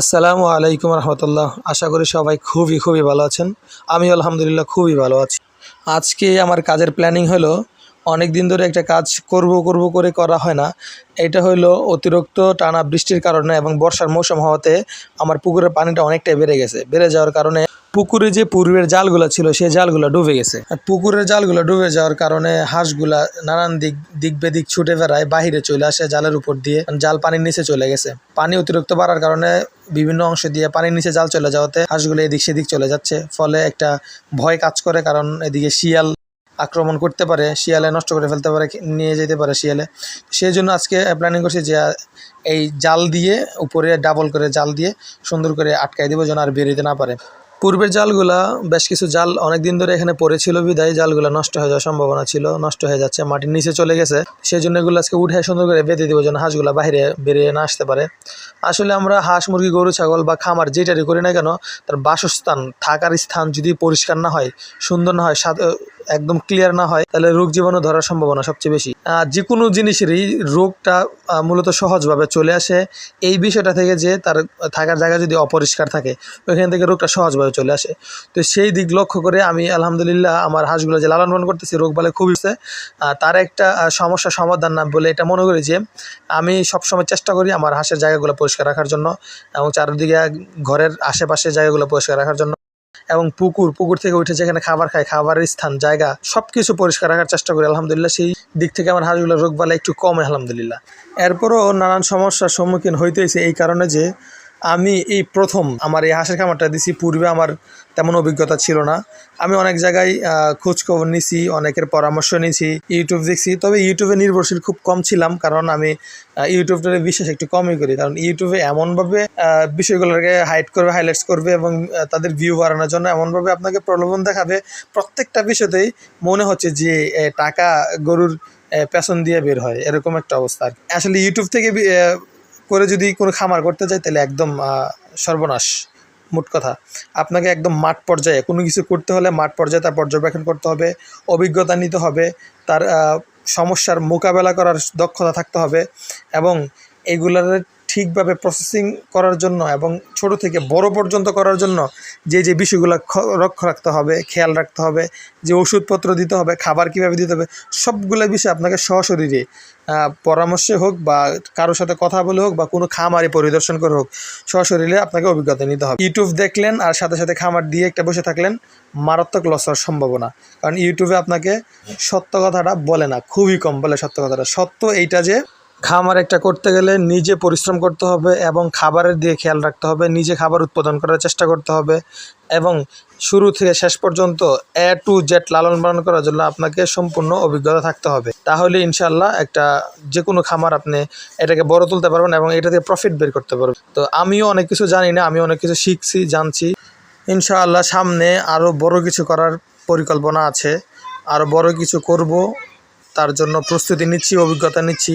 আসসালামু আলাইকুম রহমতুল্লাহ। আশা করি সবাই খুবই খুবই ভালো আছেন। আমি আলহামদুলিল্লাহ খুবই ভালো আছি। আজকে আমার কাজের প্ল্যানিং হলো অনেক দিন ধরে একটা কাজ করব করব করে করা হয় না। এটা হলো অতিরিক্ত টানা বৃষ্টির কারণে এবং বর্ষার মৌসুম হওয়াতে আমার পুকুরের পানিটা অনেকটাই বেড়ে গেছে। বেড়ে যাওয়ার কারণে পুকুরে যে পূর্বের জালগুলো ছিল, সেই জালগুলো ডুবে গেছে। পুকুরের জালগুলো ডুবে যাওয়ার কারণে হাঁসগুলা নানান দিক দিক বেদিক ছুটে বেড়ায়, বাহিরে চলে আসে জালের উপর দিয়ে জাল পানির নিচে চলে গেছে। পানি অতিরিক্ত বাড়ার কারণে বিভিন্ন অংশ দিয়ে পানির নিচে জাল চলে যাওয়াতে হাঁসগুলো এদিক সেদিক চলে যাচ্ছে। ফলে একটা ভয় কাজ করে, কারণ এদিকে শিয়াল আক্রমণ করতে পারে, শিয়ালে নষ্ট করে ফেলতে পারে, নিয়ে যেতে পারে শিয়ালে। সেই জন্য আজকে প্ল্যানিং করছি যে, এই জাল দিয়ে, উপরে ডাবল করে জাল দিয়ে সুন্দর করে আটকাই দেবো যেন আর বেরোতে না পারে। পূর্বের জালগুলা বেশ কিছু জাল অনেক দিন ধরে এখানে পড়েছিল, বিদায় জালগুলা নষ্ট হয়ে যাওয়ার সম্ভাবনা ছিল, নষ্ট হয়ে যাচ্ছে, মাটির নিচে চলে গেছে। সেই জন্য এগুলো আজকে উঠে সুন্দর করে বেঁধে দেবো যেন হাঁসগুলা বাইরে বেরিয়ে না আসতে পারে। আসলে আমরা হাঁস, মুরগি, গরু, ছাগল বা খামার যেটারই করি না কেন, তার বাসস্থান, থাকার স্থান যদি পরিষ্কার না হয়, সুন্দর না হয় একদম ক্লিয়ার না হয়, তাহলে রোগ জীবাণু ধরার সম্ভাবনা সবচেয়ে বেশি। যে কোনো জিনিসেরই রোগটা মূলত সহজভাবে চলে আসে। এই বিষয়টা থেকে যে তার থাকার জায়গা যদি অপরিষ্কার থাকে, ওইখান থেকে রোগটা সহজভাবে চলে আসে। তো সেই দিক লক্ষ্য করে আমি আলহামদুলিল্লাহ আমার হাঁসগুলো যে লালন পালন করতেছি, রোগ বালে খুবই তার একটা সমস্যা সমাধান না বলে এটা মনে করি যে, আমি সবসময় চেষ্টা করি আমার হাঁসের জায়গাগুলো পরিষ্কার রাখার জন্য এবং চারিদিকে ঘরের আশেপাশে জায়গাগুলো পরিষ্কার রাখার জন্য। এবং পুকুর পুকুর থেকে উঠে যেখানে খাবার খায়, খাবারের স্থান, জায়গা সব কিছু পরিষ্কার রাখার চেষ্টা করি, আলহামদুলিল্লাহ। সেই দিক থেকে আমার হাঁসগুলো রোগ বালা একটু কম, আলহামদুলিল্লাহ। এরপরও নানান সমস্যার সম্মুখীন হইতেছে এই কারণে যে আমি এই প্রথম আমার এই হাঁসের খামারটা দিছি। পূর্বে আমার তেমন অভিজ্ঞতা ছিল না। আমি অনেক জায়গায় খোঁজখবর নিছি, অনেকের পরামর্শ নিছি ইউটিউব দেখছি। তবে ইউটিউবে নির্ভরশীল খুব কম ছিলাম, কারণ আমি ইউটিউবটারে বিশ্বাস একটু কমই করি। কারণ ইউটিউবে এমনভাবে বিষয়গুলোকে হাইড করবে হাইলাইটস করবে এবং তাদের ভিউ বাড়ানোর জন্য এমনভাবে আপনাকে প্রলোভন দেখাবে। প্রত্যেকটা বিষয়তেই মনে হচ্ছে যে টাকা গরুর পেছন দিয়ে বের হয়। এরকম একটা অবস্থা আসলে ইউটিউব থেকে করে যদি কোনো খামার করতে চাই তাহলে একদম সর্বনাশ। মোট কথা। আপনাকে একদম মাঠ পর্যায়ে, কোনো কিছু করতে হলে মাঠ পর্যায়ে তার পর্যবেক্ষণ করতে হবে, অভিজ্ঞতা নিতে হবে, তার সমস্যার মোকাবেলা করার দক্ষতা থাকতে হবে এবং এগুলোর ঠিকভাবে প্রসেসিং করার জন্য এবং ছোট থেকে বড় পর্যন্ত করার জন্য যে যে বিষয়গুলো লক্ষ্য রাখতে হবে, খেয়াল রাখতে হবে, যে ওষুধপত্র দিতে হবে, খাবার কীভাবে দিতে হবে, সবগুলো বিষয় আপনাকে সশরীরে পরামর্শে হোক বা কারোর সাথে কথা বলে হোক বা কোনো খামারে পরিদর্শন করে হোক, সশরীরে আপনাকে অভিজ্ঞতা নিতে হবে। ইউটিউব দেখলেন আর সাথে সাথে খামার দিয়ে একটা বসে থাকলেন, মারাত্মক লস হওয়ার সম্ভাবনা। কারণ ইউটিউবে আপনাকে সত্য কথাটা বলে না, খুবই কম বলে সত্য কথাটা। সত্য এইটা যে খামার একটা করতে গেলে নিজে পরিশ্রম করতে হবে এবং খাবারের দিয়ে খেয়াল রাখতে হবে, নিজে খাবার উৎপাদন করার চেষ্টা করতে হবে এবং শুরু থেকে শেষ পর্যন্ত এ টু জেড লালন পালন করার জন্য আপনাকে সম্পূর্ণ অভিজ্ঞতা থাকতে হবে। তাহলে ইনশাল্লাহ একটা যে কোনো খামার আপনি এটাকে বড় তুলতে পারবেন এবং এটা থেকে প্রফিট বের করতে পারবেন। তো আমিও অনেক কিছু জানি না আমি অনেক কিছু শিখছি, জানছি। ইনশাআল্লাহ সামনে আরও বড় কিছু করার পরিকল্পনা আছে আরও বড় কিছু করব, তার জন্য প্রস্তুতি নিচ্ছি, অভিজ্ঞতা নিচ্ছি।